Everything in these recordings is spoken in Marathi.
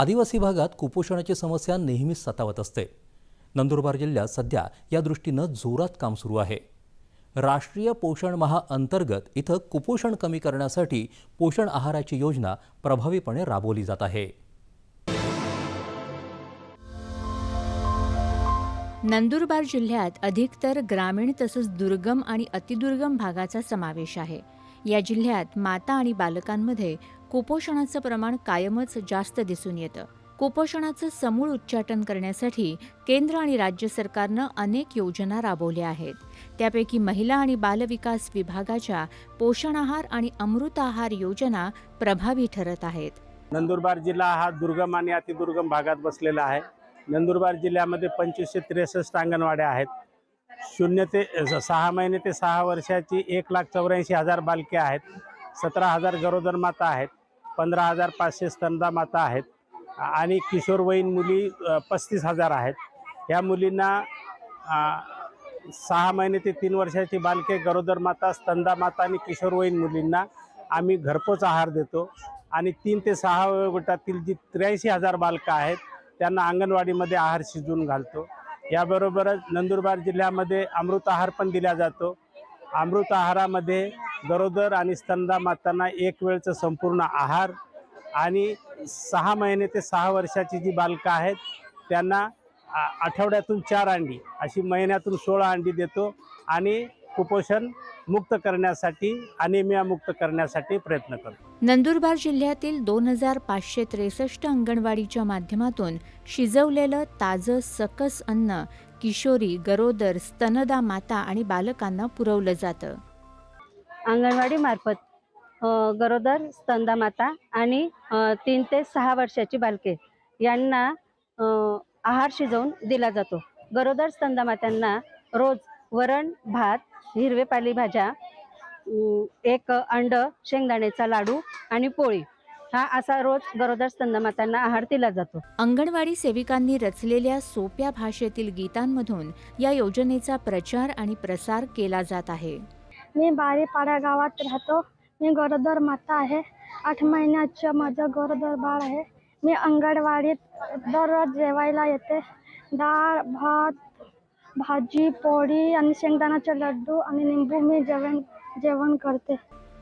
आदिवासी भागात कुपोषणाची समस्या नेहमीच सतावत असते. नंदुरबार जिल्ह्यात सध्या या दृष्टीनं जोरात काम सुरू आहे. राष्ट्रीय पोषण महा अंतर्गत इथं कुपोषण कमी करण्यासाठी पोषण आहाराची योजना प्रभावीपणे राबवली जात आहे. नंदुरबार जिल्ह्यात अधिकतर ग्रामीण तसंच दुर्गम आणि अतिदुर्गम भागाचा समावेश आहे. या जिल्ह्यात माता आणि बालकांमध्ये कुपोषणाचं प्रमाण कायमच जास्त दिसून येतं. कुपोषणाचं समूळ उच्चाटन करण्यासाठी केंद्र आणि राज्य सरकारनं अनेक योजना राबवल्या आहेत. त्यापैकी महिला आणि बालविकास विभागाच्या पोषण आहार आणि अमृत आहार योजना प्रभावी ठरत आहेत. नंदुरबार जिल्हा हा दुर्गम आणि अतिदुर्गम भागात बसलेला आहे. नंदुरबार जिल्ह्यामध्ये पंचवीसशे त्रेसष्ट अंगणवाड्या आहेत. शून्य ते सहा महिने ते सहा वर्षाची एक लाख चौऱ्याऐंशी हजार बालके आहेत. सतरा हजार गरोदर माता आहेत. पंधरा हजार पाचशे स्तनदा माता आहेत. आणि किशोरवयीन मुली पस्तीस हजार आहेत. या मुलींना सहा महिने ते तीन वर्षाची बालके गरोदर माता स्तनदा माता आणि किशोरवयीन मुलींना आम्ही घरपोच आहार देतो. आणि तीन ते सहा गटातील जी त्र्याऐंशी हजार बालकं आहेत त्यांना अंगणवाडीमध्ये आहार शिजवून घालतो. याबरोबरच नंदुरबार जिल्ह्यामध्ये अमृत आहार पण दिला जातो. अमृत आहारामध्ये गरोदर आणि स्तनदा मातांना एक वेळचं संपूर्ण आहार आणि सहा महिने ते सहा वर्षाची जी बालकं आहेत त्यांना आठवड्यातून चार अंडी अशी महिन्यातून सोळा अंडी देतो आणि कुपोषण मुक्त करण्यासाठी अनिमिया मुक्त करण्यासाठी प्रयत्न करतो. नंदुरबार जिल्ह्यातील दोन हजार पाचशे त्रेसष्ट अंगणवाडीच्या माध्यमातून शिजवलेलं ताजं सकस अन्न किशोरी गरोदर स्तनदा माता आणि बालकांना पुरवलं जातं. अंगणवाडीमार्फत अ, गरोदर स्तंदा माता आणि अ, तीन ते सहा वर्षाची बालके यांना अ, आहार शिजवून दिला जातो. गरोदर स्तंदा मात्यांना रोज वरण भात हिरवे पालेभाज्या एक अंड शेंगदाण्याचा लाडू आणि पोळी. हा असा रोज गरोदर स्तंदा मातांना आहार दिला जातो. अंगणवाडी सेविकांनी रचलेल्या सोप्या भाषेतील गीतांमधून या योजनेचा प्रचार आणि प्रसार केला जात आहे. मी बारीपाडा गावात राहतो. मी गरोदर माता आहे. आठ महिन्याचं माझं गरोदर बाळ आहे. मी अंगणवाडीत दररोज जेवायला येते. डाळ भात भाजी पोळी आणि शेंगदाण्याचे लड्डू आणि निंबू मी जेवण जेवण करते.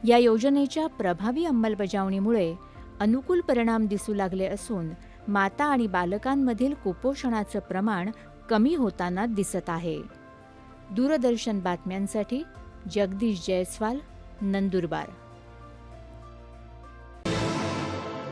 या योजनेच्या प्रभावी अंमलबजावणीमुळे अनुकूल परिणाम दिसू लागले असून माता आणि बालकांमधील कुपोषणाचं प्रमाण कमी होताना दिसत आहे. दूरदर्शन बातम्यांसाठी जगदीश जयस्वाल नंदुरबार.